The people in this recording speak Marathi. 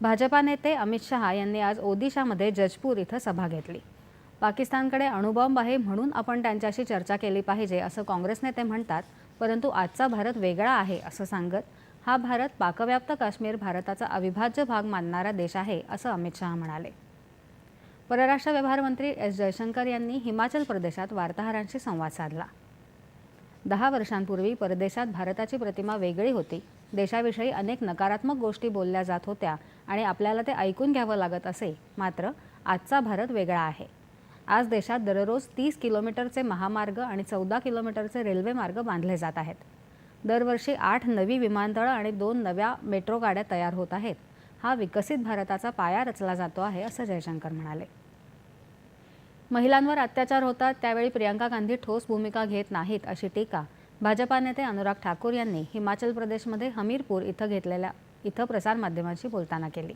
भाजपा नेते अमित शहा यांनी आज ओदिशामध्ये जजपूर इथं सभा घेतली. पाकिस्तानकडे अणुबॉम्ब आहे म्हणून आपण त्यांच्याशी चर्चा केली पाहिजे असं काँग्रेस नेते म्हणतात परंतु आजचा भारत वेगळा आहे असं सांगत हा भारत पाकव्याप्त काश्मीर भारताचा अविभाज्य भाग मानणारा देश आहे असं अमित शहा म्हणाले. परराष्ट्र व्यवहार मंत्री एस जयशंकर यांनी हिमाचल प्रदेशात वार्ताहरांशी संवाद साधला. दहा वर्षांपूर्वी परदेशात भारताची प्रतिमा वेगळी होती देशाविषयी अनेक नकारात्मक गोष्टी बोलल्या जात होत्या आणि आपल्याला ते ऐकून घ्यावं लागत असे. मात्र आजचा भारत वेगळा आहे. आज देशात दररोज तीस किलोमीटरचे महामार्ग आणि चौदा किलोमीटरचे रेल्वे मार्ग बांधले जात आहेत. दरवर्षी आठ नवी विमानतळं आणि दोन नव्या मेट्रो गाड्या तयार होत आहेत. हा विकसित भारताचा पाया रचला जातो आहे असं जयशंकर म्हणाले. महिलांवर अत्याचार होतात त्यावेळी प्रियंका गांधी ठोस भूमिका घेत नाहीत अशी टीका भाजपा नेते अनुराग ठाकूर यांनी हिमाचल प्रदेशमध्ये हमीरपूर इथं घेतलेल्या इथं प्रसारमाध्यमांशी बोलताना केली.